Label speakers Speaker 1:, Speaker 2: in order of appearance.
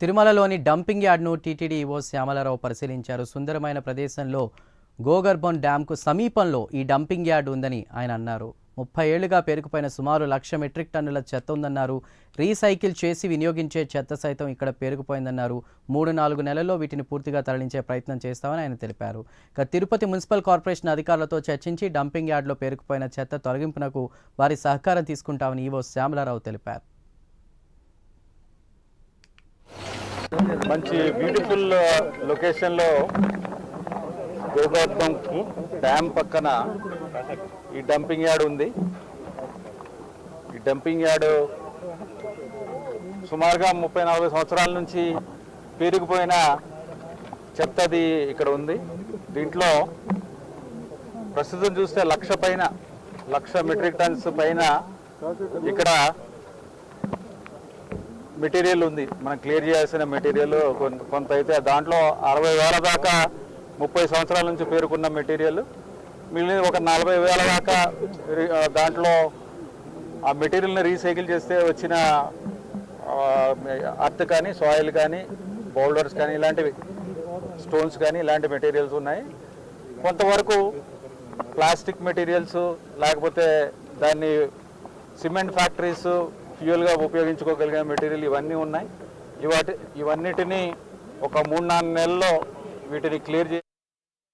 Speaker 1: తిరుమలలోని డంపింగ్ యార్డ్ను TTD EO Syamala Rao పరిశీలించారు. సుందరమైన ప్రదేశంలో గోగర్బన్ డ్యాంకు సమీపంలో ఈ డంపింగ్ యార్డ్ ఉందని ఆయన అన్నారు. ముప్పై ఏళ్ళుగా పేరుకుపోయిన సుమారు లక్ష మెట్రిక్ టన్నుల చెత్త ఉందన్నారు. రీసైకిల్ చేసి వినియోగించే చెత్త సైతం ఇక్కడ పేరుకుపోయిందన్నారు. మూడు నాలుగు నెలల్లో వీటిని పూర్తిగా తరలించే ప్రయత్నం చేస్తామని ఆయన తెలిపారు. ఇక తిరుపతి మున్సిపల్ కార్పొరేషన్ అధికారులతో చర్చించి డంపింగ్ యార్డ్లో పేరుకుపోయిన చెత్త తొలగింపునకు వారి సహకారం తీసుకుంటామని ఈవో శ్యామలారావు తెలిపారు.
Speaker 2: మంచి బ్యూటిఫుల్ లొకేషన్లో గోగోత్వం డ్యామ్ పక్కన ఈ డంపింగ్ యార్డ్ ఉంది. ఈ డంపింగ్ యార్డ్ సుమారుగా ముప్పై నలభై సంవత్సరాల నుంచి పేరుకుపోయిన చెత్తది ఇక్కడ ఉంది. దీంట్లో ప్రస్తుతం చూస్తే లక్ష పైన లక్ష మెట్రిక్ టన్స్ పైన ఇక్కడ మెటీరియల్ ఉంది. మనం క్లియర్ చేయాల్సిన మెటీరియల్ కొంత కొంత అయితే దాంట్లో అరవై వేల దాకా ముప్పై సంవత్సరాల నుంచి పేరుకున్న మెటీరియల్. మిగిలిన ఒక నలభై వేల దాకా దాంట్లో ఆ మెటీరియల్ని రీసైకిల్ చేస్తే వచ్చిన అర్త్ కానీ సాయిల్ కానీ బౌల్డర్స్ కానీ ఇలాంటివి స్టోన్స్ కానీ ఇలాంటి మెటీరియల్స్ ఉన్నాయి. కొంతవరకు ప్లాస్టిక్ మెటీరియల్స్ లేకపోతే దాన్ని సిమెంట్ ఫ్యాక్టరీస్ ఫ్యూయల్గా ఉపయోగించుకోగలిగే మెటీరియల్ ఇవన్నీ ఉన్నాయి. ఇవాటి ఇవన్నిటినీ ఒక మూడు నాలుగు నెలల్లో వీటిని క్లియర్ చే